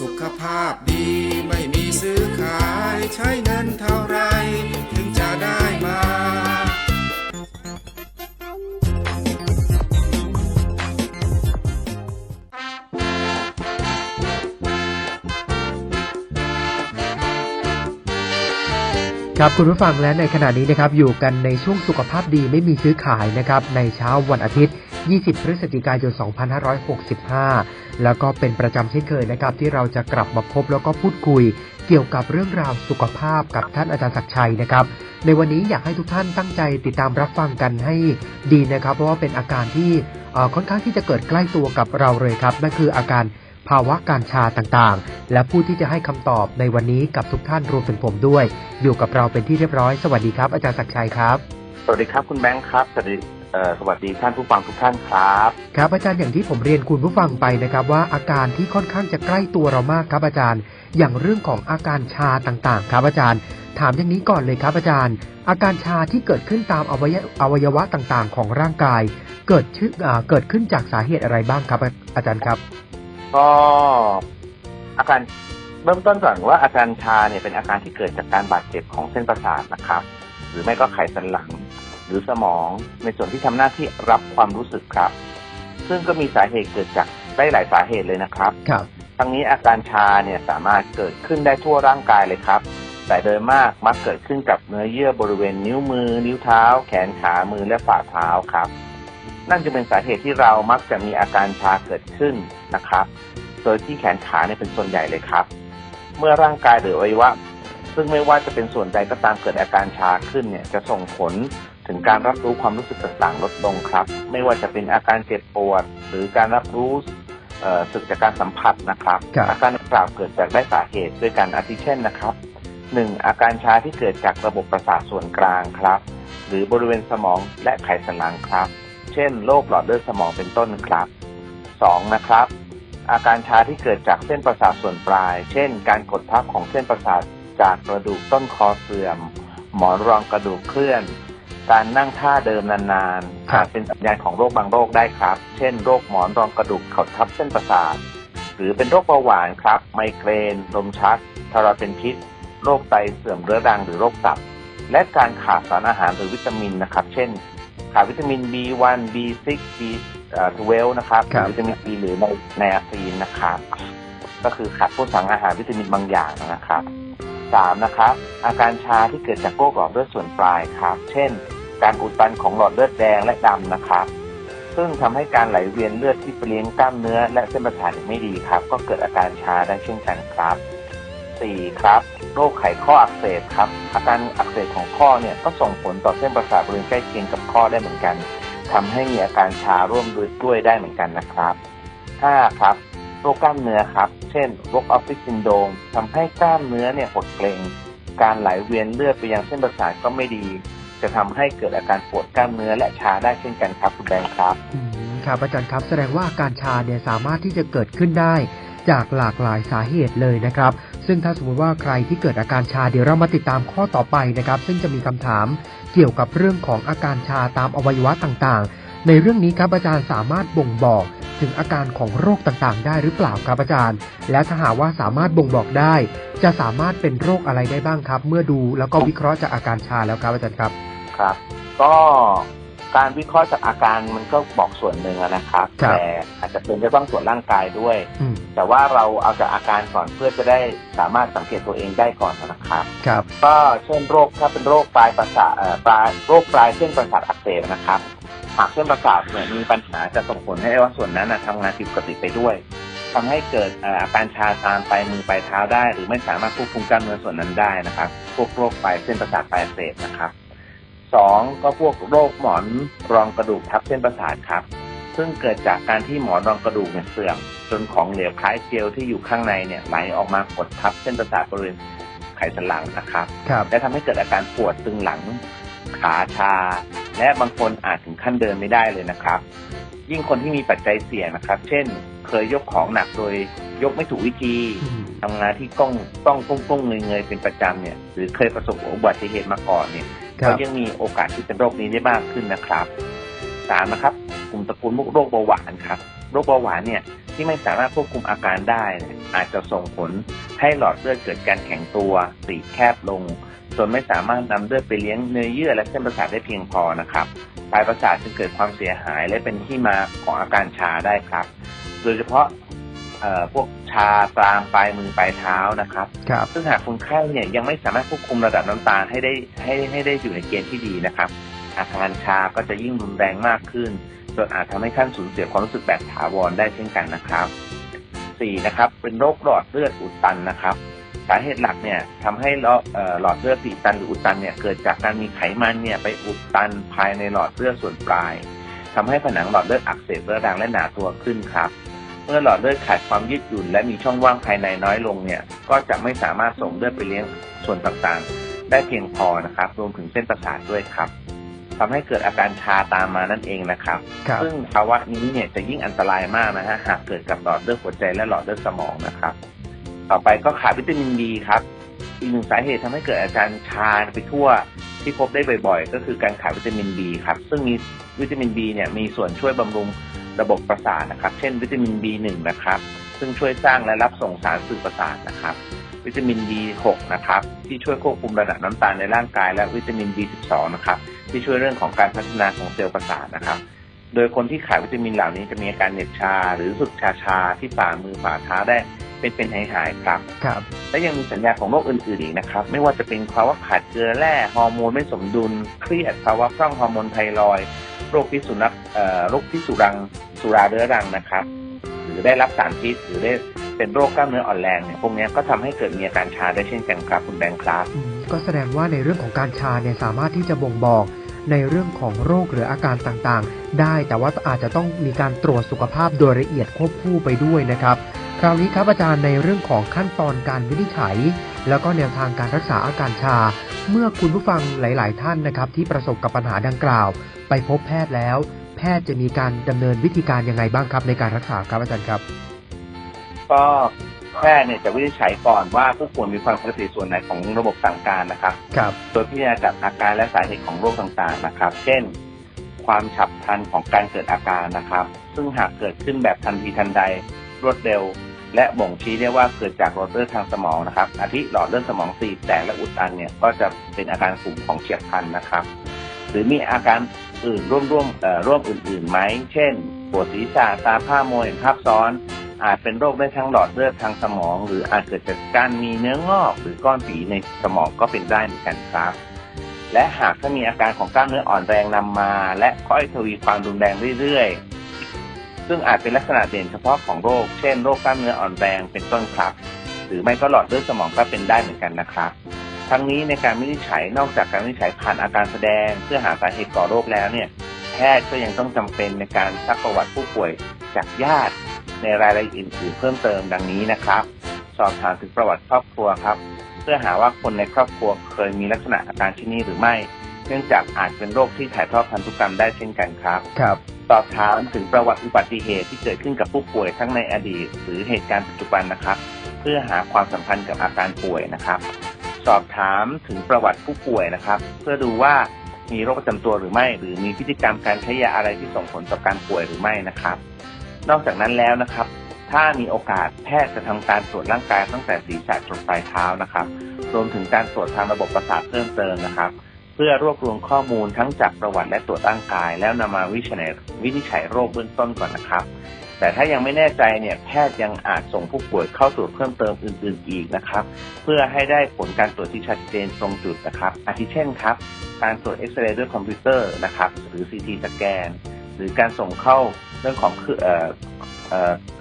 สุขภาพดีไม่มีซื้อขายใช้เงินเท่าไร ถึงจะได้มาครับคุณผู้ฟังและในขณะนี้นะครับอยู่กันในช่วงสุขภาพดีไม่มีซื้อขายนะครับในเช้าวันอาทิตย์ 20 พฤศจิกายน 2565 แล้วก็เป็นประจำเช่นเคยนะครับ ที่เราจะกลับมาพบแล้วก็พูดคุย เกี่ยวกับเรื่องราวสุขภาพกับท่านอาจารย์ศักชัยนะครับ ในวันนี้อยากให้ทุกท่านตั้งใจติดตามรับฟังกันให้ดีนะครับ เพราะว่าเป็นอาการที่ค่อนข้างที่จะเกิดใกล้ตัวกับเราเลยครับนั่นคืออาการภาวะการชาต่างๆ และผู้ที่จะให้คำตอบในวันนี้กับทุกท่านรวมถึงผมด้วย อยู่กับเราเป็นที่เรียบร้อย สวัสดีครับ อาจารย์ศักชัยครับ สวัสดีครับคุณแบงค์ครับสวัสดีเอ่อสวัสดีท่านผู้ฟังทุกท่านครับ ครับอาจารย์อย่างที่ผมเรียนคุณผู้ฟังไปนะครับ ว่าอาการที่ค่อนข้างจะใกล้ตัวเรามากครับอาจารย์ อย่างเรื่องของอาการชาต่างๆ ครับอาจารย์ ถามอย่างนี้ก่อนเลยครับอาจารย์ อาการชาที่เกิดขึ้นตามอวัยอวัยวะต่างๆ ของร่างกาย เกิดชื่ออ่าเกิดขึ้นจากสาเหตุอะไรบ้างครับอาอาจารย์ครับ ก็อาการเริ่มต้นก่อนว่าอาการชาเนี่ยเป็นอาการที่เกิดจากการบาดเจ็บของเส้นประสาทนะครับ หรือไม่ก็ไขสันหลัง หรือสมองในส่วนที่ทำหน้าที่รับความรู้สึกครับ ซึ่งก็มีสาเหตุเกิดจากได้หลายสาเหตุเลยนะครับครับทั้งนี้อาการชาเนี่ยสามารถเกิดขึ้นได้ทั่วร่างกายเลยครับ แต่โดยมากมักเกิดขึ้นกับเนื้อเยื่อบริเวณนิ้วมือ นิ้วเท้า แขนขามือและฝ่าเท้าครับ นั่นจะเป็นสาเหตุที่เรามักจะมีอาการชาเกิดขึ้นนะครับ โดยที่แขนขาเนี่ยเป็นส่วนใหญ่เลยครับ เมื่อร่างกายหรืออวัยวะซึ่งไม่ว่าจะเป็นส่วนใดก็ตามเกิดอาการชาขึ้นเนี่ยจะส่งผล ถึงการรับรู้ความรู้สึกต่างๆ ลดลงครับ ไม่ว่าจะเป็นอาการเจ็บปวด หรือการรับรู้เอ่อสึกจากการสัมผัสนะครับครับอาการดังกล่าวเกิดจากได้สาเหตุด้วยกันอาทิเช่นนะครับหนึ่งอาการชาที่เกิดจากระบบประสาทส่วนกลางครับ หรือบริเวณสมองและไขสันหลังครับ เช่นโรคหลอดเลือดสมองเป็นต้นครับสองนะครับ อาการชาที่เกิดจากเส้นประสาทส่วนปลาย เช่น การกดทับของเส้นประสาทจากกระดูกต้นคอเสื่อม หมอนรองกระดูกเคลื่อน การนั่งท่าเดิมนานๆครับอาจเป็นสัญญาณของโรคบางโรคได้ครับ เช่น โรคหมอนรองกระดูกกดทับเส้นประสาท หรือเป็นโรคเบาหวานครับ ไมเกรน ลมชักทาราเป็นพิษ โรคไตเสื่อมเรื้อรังหรือโรคตับ และการขาดสารอาหารหรือวิตามินนะครับ เช่น ขาดวิตามิน B1 B6 B12 นะครับหครัรือบวิตามิน B หรือในไนอาซีนนะครับ ก็คือขาดพวกสารอาหารวิตามินบางอย่างนะครับสามนะครับ อาการชาที่เกิดจากโรคหลอดเลือดส่วนปลายครับ เช่น การอุดตันของหลอดเลือดแดงและดำนะครับ ซึ่งทำให้การไหลเวียนเลือดที่ไปเลี้ยงกล้ามเนื้อและเส้นประสาทไม่ดีครับ ก็เกิดอาการชาได้เช่นกันครับสี่ครับโรคไขข้ออักเสบครับ อาการอักเสบของข้อเนี่ยก็ส่งผลต่อเส้นประสาทบริเวณใกล้เคียงกับข้อได้เหมือนกันทำให้มีอาการชาร่วมด้วยได้เหมือนกันนะครับห้าครับโรคกล้ามเนื้อครับ เช่นโรคออฟฟิศซินโดมทำให้กล้ามเนื้อเนี่ยหดเกร็งการไหลเวียนเลือดไปยังเส้นประสาทก็ไม่ดี จะทำให้เกิดอาการปวดกล้ามเนื้อและชาได้เช่นกันครับคุณแบงค์ครับครับอาจารย์ครับแสดงว่าอาการชาเนี่ยสามารถที่จะเกิดขึ้นได้จากหลากหลายสาเหตุเลยนะครับ ซึ่งถ้าสมมติว่าใครที่เกิดอาการชาเดี๋ยวเรามาติดตามข้อต่อไปนะครับ ซึ่งจะมีคำถามเกี่ยวกับเรื่องของอาการชาตามอวัยวะต่างๆ ในเรื่องนี้ครับอาจารย์สามารถบ่งบอกถึงอาการของโรคต่างๆ ได้หรือเปล่าครับอาจารย์ และถ้าหากว่าสามารถบ่งบอกได้ จะสามารถเป็นโรคอะไรได้บ้างครับ เมื่อดูแล้วก็วิเคราะห์จากอาการชาแล้วครับอาจารย์ครับ ครับ ก็การวิเคราะห์จากอาการมันก็บอกส่วนหนึ่งอะนะครับครับแต่อาจจะเป็นจะต้องตรวจร่างกายด้วยอืมแต่ว่าเราเอาจากอาการก่อนเพื่อจะได้สามารถสังเกตตัวเองได้ก่อนนะครับครับ ก็เช่นโรคถ้าเป็นโรคปลายประสาทเอ่อปลายโรคปลายเส้นประสาทอักเสบนะครับหากเส้นประสาทเนี่ยมีปัญหาจะส่งผลให้ว่าส่วนนั้นนะทำงานผิดปกติไปด้วยทำให้เกิดเอ่ออาการชาตามปลายมือปลายเท้าได้ หรือไม่สามารถควบคุมกล้ามเนื้อส่วนนั้นได้นะครับพวกโรคปลายเส้นประสาทปลายอักเสบนะครับ สองก็พวกโรคหมอนรองกระดูกทับเส้นประสาทครับ ซึ่งเกิดจากการที่หมอนรองกระดูกเนี่ยเสื่อม จนของเหลวคล้ายเจลที่อยู่ข้างในเนี่ยไหลออกมากดทับเส้นประสาทบริเวณไขสันหลังนะครับครับและทำให้เกิดอาการปวดตึงหลังขาชา และบางคนอาจถึงขั้นเดินไม่ได้เลยนะครับ ยิ่งคนที่มีปัจจัยเสี่ยงนะครับ เช่น เคยยกของหนักโดยยกไม่ถูกวิธีอืมทำงานที่ต้องต้องก้มก้มเงยเงยๆเป็นประจำเนี่ย หรือเคยประสบอุบัติเหตุมาก่อนเนี่ยครั ก็ยังมีโอกาสที่เป็นโรคนี้ได้มากขึ้นนะครับสามนะครับกลุ่มตระกูลโรคเบาหวานครับ โรคเบาหวานเนี่ยที่ไม่สามารถควบคุมอาการได้ อาจจะส่งผลให้หลอดเลือดเกิดการแข็งตัวตีแคบลงจนไม่สามารถนำเลือดไปเลี้ยงเนื้อเยื่อและเส้นประสาทได้เพียงพอนะครับปลายประสาทจึงเกิดความเสียหายและเป็นที่มาของอาการชาได้ครับ โดยเฉพาะ พวกชาตามปลายมือปลายเท้านะครับครับซึ่งหากคนไข้เนี่ยยังไม่สามารถควบคุมระดับน้ำตาลให้ได้ให้ให้ได้อยู่ในเกณฑ์ที่ดีนะครับ อาการชาก็จะยิ่งรุนแรงมากขึ้นจนอาจทำให้ท่านสูญเสียความรู้สึกแบบถาวรได้เช่นกันนะครับสี่นะครับ เป็นโรคหลอดเลือดอุดตันนะครับสาเหตุหลักเนี่ยทำให้หลอดเอ่อหลอดเลือดตีบตันหรืออุดตันเนี่ยเกิดจากการมีไขมันเนี่ยไปอุดตันภายในหลอดเลือดส่วนปลายทำให้ผนังหลอดเลือดอักเสบเรื้อรังและหนาตัวขึ้นครับ เมื่อหลอดเลือดขาดความยืดหยุ่น และมีช่องว่างภายในน้อยลงเนี่ย ก็จะไม่สามารถส่งเลือดไปเลี้ยงส่วนต่างๆ ได้เพียงพอนะครับ รวมถึงเส้นประสาทด้วยครับทำให้เกิดอาการชาตามมานั่นเองนะครับครับ ซึ่งภาวะนี้เนี่ยจะยิ่งอันตรายมากนะฮะหากเกิดกับหลอดเลือดหัวใจและหลอดเลือดสมองนะครับ ต่อไปก็ขาดวิตามินดีครับ อีกหนึ่งสาเหตุทำให้เกิดอาการชาไปทั่ว ที่พบได้บ่อยๆ ก็คือการขาดวิตามินบีครับ ซึ่งมีวิตามินบีเนี่ยมีส่วนช่วยบำรุงระบบประสาทนะครับ เช่นวิตามิน B1 นะครับ ซึ่งช่วยสร้างและรับส่งสารสื่อประสาทนะครับ วิตามิน B6 นะครับ ที่ช่วยควบคุมระดับน้ำตาลในร่างกาย และวิตามิน B12 นะครับ ที่ช่วยเรื่องของการพัฒนาของเซลล์ประสาทนะครับ โดยคนที่ขาดวิตามินเหล่านี้จะมีอาการเหน็บชา หรือรู้สึกชาชาที่ฝ่ามือฝ่าเท้าได้ เป็นเป็นหายหายๆครับ ครับ และยังมีสัญญาณของโรคอื่นๆอีกนะครับ ไม่ว่าจะเป็นภาวะขาดเกลือแร่ฮอร์โมนไม่สมดุล เครียดภาวะพร่องฮอร์โมนไทรอยด์โรคพิษสุนัขเอ่อโรคพิษสุรังสุราเรื้อรังนะครับ หรือได้รับสารพิษหรือได้เป็นโรคกล้ามเนื้ออ่อนแรงเนี่ยพวกเนี้ยก็ทำให้เกิดมีอาการชาได้เช่นกันครับคุณแบงค์ครับอืมก็แสดงว่าในเรื่องของการชาเนี่ยสามารถที่จะบ่งบอกในเรื่องของโรคหรืออาการต่างๆ ได้แต่ว่าอาจจะต้องมีการตรวจสุขภาพโดยละเอียดควบคู่ไปด้วยนะครับค ราวนี้ครับอาจารย์ในเรื่องของขั้นตอนการวินิจฉัย แล้วก็แนวทางการรักษาอาการชา เมื่อคุณผู้ฟังหลาย ๆ ท่านนะครับ ที่ประสบกับปัญหาดังกล่าว ไปพบแพทย์แล้ว แพทย์จะมีการดำเนินวิธีการยังไงบ้างครับในการรักษาครับอาจารย์ครับ ก็แพทย์เนี่ยจะวินิจฉัยก่อนว่าผู้ป่วยมีความปกติส่วนไหนของระบบสั่งการนะครับครับโดยพิจารณาจากอาการและสาเหตุของโรคต่างๆนะครับ เช่น ความฉับพลันของการเกิดอาการนะครับ ซึ่งหากเกิดขึ้นแบบทันทีทันใดรวดเร็ว และบ่งชี้ได้ว่าเกิดจากหลอดเลือดทางสมองนะครับ อาทิหลอดเลือดสมองตีบแตกและอุดตันเนี่ยก็จะเป็นอาการกลุ่มของเฉียบพลันนะครับ หรือมีอาการอื่นร่วมร่วมเอ่อร่วมอื่นๆไหมเช่น ปวดศีรษะตาผ้ามัวเห็นภาพซ้อน อาจเป็นโรคได้ทั้งหลอดเลือดทางสมอง หรืออาจเกิดจากการมีเนื้องอกหรือก้อนฝีในสมองก็เป็นได้เหมือนกันครับ และหากถ้ามีอาการของกล้ามเนื้ออ่อนแรงนำมา และค่อยทวีความรุนแรงเรื่อยๆ ซึ่งอาจเป็นลักษณะเด่นเฉพาะของโรค เช่นโรคกล้ามเนื้ออ่อนแรงเป็นต้นครับ หรือไม่ก็หลอดเลือดสมองก็เป็นได้เหมือนกันนะครับ ทั้งนี้ในการวินิจฉัยนอกจากการวินิจฉัยผ่านอาการแสดง เพื่อหาสาเหตุก่อโรคแล้วเนี่ย แพทย์ก็ยังต้องจำเป็นในการซักประวัติผู้ป่วยจากญาติ ในรายละเอียดอื่นเพิ่มเติมดังนี้นะครับ สอบถามถึงประวัติครอบครัวครับ เพื่อหาว่าคนในครอบครัวเคยมีลักษณะอาการที่นี้หรือไม่ เนื่องจากอาจเป็นโรคที่ถ่ายทอดพันธุกรรมได้เช่นกันครับ ครับ สอบถามถึงประวัติอุบัติเหตุที่เกิดขึ้นกับผู้ป่วยทั้งในอดีต หรือเหตุการณ์ปัจจุบันนะครับ เพื่อหาความสัมพันธ์กับอาการป่วยนะครับ สอบถามถึงประวัติผู้ป่วยนะครับ เพื่อดูว่ามีโรคประจำตัวหรือไม่ หรือมีพฤติกรรมการใช้ยาอะไรที่ส่งผลต่อการป่วยหรือไม่นะครับ นอกจากนั้นแล้วนะครับ ถ้ามีโอกาสแพทย์จะทำการตรวจร่างกายตั้งแต่ศีรษะจนปลายเท้านะครับ รวมถึงการตรวจทางระบบประสาทเพิ่มเติมนะครับ เพื่อรวบรวมข้อมูลทั้งจากประวัติและตรวจร่างกาย แล้วนำมาวินิจฉัยวินิจฉัยโรคเบื้องต้นก่อนนะครับ แต่ถ้ายังไม่แน่ใจเนี่ยแพทย์ยังอาจส่งผู้ป่วยเข้าตรวจเพิ่มเติมอื่น ๆอีกนะครับ เพื่อให้ได้ผลการตรวจที่ชัดเจนตรงจุดนะครับ อาทิเช่นครับ การตรวจเอ็กซเรย์ด้วยคอมพิวเตอร์นะครับ หรือ CT สแกนหรือการส่งเข้าเรื่องของคือ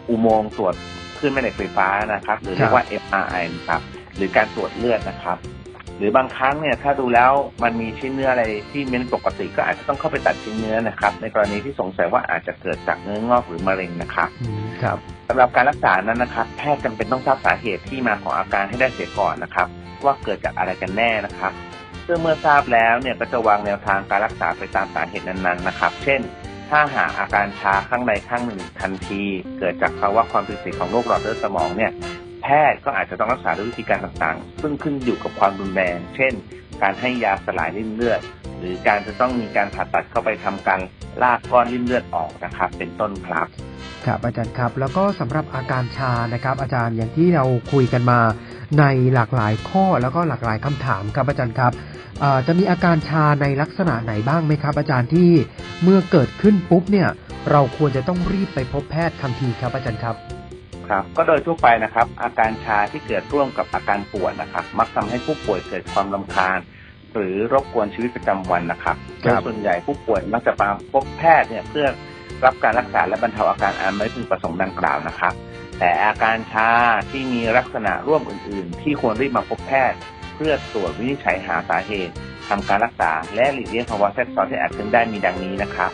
อุโมงค์ตรวจคลื่นแม่เหล็กไฟฟ้านะครับ หรือเรียกว่า MRI นะครับหรือการตรวจเลือดนะครับ หรือบางครั้งเนี่ยถ้าดูแล้วมันมีชิ้นเนื้ออะไรที่ไม่ปกติก็อาจจะต้องเข้าไปตัดชิ้นเนื้อนะครับ ในกรณีที่สงสัยว่าอาจจะเกิดจากเนื้องอกหรือมะเร็งนะครับอืมครับสำหรับการรักษานั้นนะครับ แพทย์จำเป็นต้องทราบสาเหตุที่มาของอาการให้ได้เสียก่อนนะครับ ว่าเกิดจากอะไรกันแน่นะครับซึ่งเมื่อทราบแล้วเนี่ยก็จะวางแนวทางการรักษาไปตามสาเหตุนั้นๆนะครับ เช่น ถ้าหากอาการชาข้างใดข้างหนึ่งทันที เกิดจากภาวะความผิดปกติของโรคหลอดเลือดสมองเนี่ย แพทย์ก็อาจจะต้องรักษาด้วยวิธีการต่างๆ ซึ่งขึ้นอยู่กับความรุนแรง เช่น การให้ยาสลายริ่มเลือด หรือการจะต้องมีการผ่าตัดเข้าไปทำการลากก้อนริ่มเลือดออกนะครับ เป็นต้นครับครับอาจารย์ครับ แล้วก็สำหรับอาการชานะครับ อาจารย์อย่างที่เราคุยกันมาในหลากหลายข้อแล้วก็หลากหลายคำถามครับอาจารย์ครับจะมีอาการชาในลักษณะไหนบ้างไหมครับ อาจารย์ที่เมื่อเกิดขึ้นปุ๊บเนี่ย เราควรจะต้องรีบไปพบแพทย์ทันทีครับอาจารย์ครับ ครับก็โดยทั่วไปนะครับ อาการชาที่เกิดร่วมกับอาการปวดนะครับ มักทำให้ผู้ป่วยเกิดความลำคาญ หรือรบกวนชีวิตประจำวันนะครับคโดรัยบส่วนใหญ่ผู้ป่วยมักจะมาพบแพทย์เนี่ยเพื่อรับการรักษาและบรรเทาอาการอันไม่พึงประสงค์ดังกล่าวนะครับ แต่อาการชาที่มีลักษณะร่วมอื่น ๆ ที่ควรรีบมาพบแพทย์ เพื่อตรวจวินิจฉัยหาสาเหตุทำการรักษาและหลีกเลี่ยงภาวะแทรกซ้อนที่อาจเกิดได้มีดังนี้นะครับ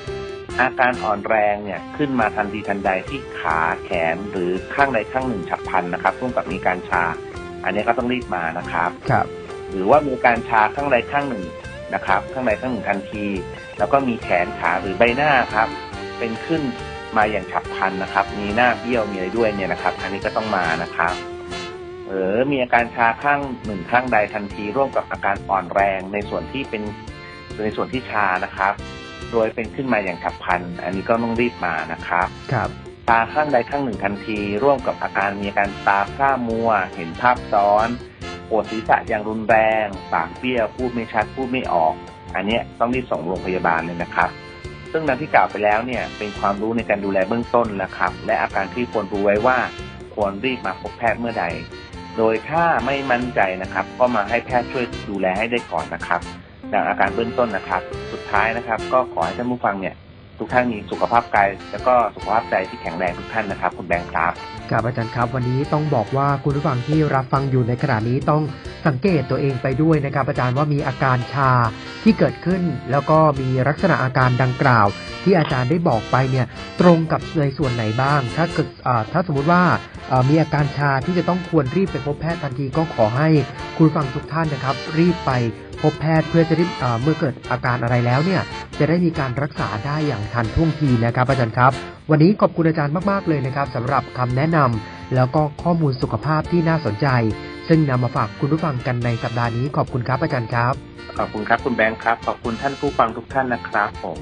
อาการอ่อนแรงเนี่ยขึ้นมาทันทีทันใดที่ขาแขนหรือข้างใดข้างหนึ่งฉับพลันนะครับร่วมกับมีการชา อันนี้ก็ต้องรีบมานะครับครับ หรือว่ามีการชาข้างใดข้างหนึ่งนะครับ ข้างใดข้างหนึ่งทันที แล้วก็มีแขนขาหรือใบหน้าครับ เป็นขึ้นมาอย่างฉับพลันนะครับ มีหน้าเบี้ยวมีอะไรด้วยเนี่ยนะครับ อันนี้ก็ต้องมานะครับหรือมีอาการชาข้างหนึ่งข้างใดทันที ร่วมกับอาการอ่อนแรงในส่วนที่เป็นในส่วนที่ชานะครับ โดยเป็นขึ้นมาอย่างฉับพลัน อันนี้ก็ต้องรีบมานะครับ ครับ ตาข้างใดข้างหนึ่งทันที ร่วมกับอาการมีอาการตาพร่ามัว เห็นภาพซ้อนปวดศีรษะอย่างรุนแรง ปากเบี้ยวพูดไม่ชัดพูดไม่ออก อันเนี้ยต้องรีบส่งโรงพยาบาลเลยนะครับ ซึ่งดังที่กล่าวไปแล้วเนี่ยเป็นความรู้ในการดูแลเบื้องต้นแล้วครับ และอาการที่ควรรู้ไว้ว่าควรรีบมาพบแพทย์เมื่อใด โดยถ้าไม่มั่นใจนะครับ ก็มาให้แพทย์ช่วยดูแลให้ได้ก่อนนะครับ ดังอาการเบื้องต้นนะครับ สุดท้ายนะครับ ก็ขอให้ท่านผู้ฟังเนี่ยทุกท่านมีสุขภาพกายแล้วก็สุขภาพใจที่แข็งแรงทุกท่านนะครับ คุณแบงค์ครับครับอาจารย์ครับ วันนี้ต้องบอกว่าคุณผู้ฟังที่รับฟังอยู่ในขณะนี้ต้องสังเกตตัวเองไปด้วยนะครับ อาจารย์ว่ามีอาการชาที่เกิดขึ้น แล้วก็มีลักษณะอาการดังกล่าว ที่อาจารย์ได้บอกไปเนี่ยตรงกับในส่วนไหนบ้าง ถ้าเกิดถ้าสมมุติว่ามีอาการชาที่จะต้องควรรีบไปพบแพทย์ทันทีก็ขอให้คุณฟังทุกท่านนะครับ รีบไป พบแพทย์เพื่อจะได้เมื่อเกิดอาการอะไรแล้วเนี่ยจะได้มีการรักษาได้อย่างทันท่วงทีนะครับ อาจารย์ครับ วันนี้ขอบคุณอาจารย์มาก ๆ เลยนะครับสำหรับคำแนะนำแล้วก็ข้อมูลสุขภาพที่น่าสนใจ ซึ่งนำมาฝากคุณผู้ฟังกันในสัปดาห์นี้ขอบคุณครับอาจารย์ครับ ขอบคุณครับคุณแบงค์ครับ ขอบคุณท่านผู้ฟังทุกท่านนะครับผม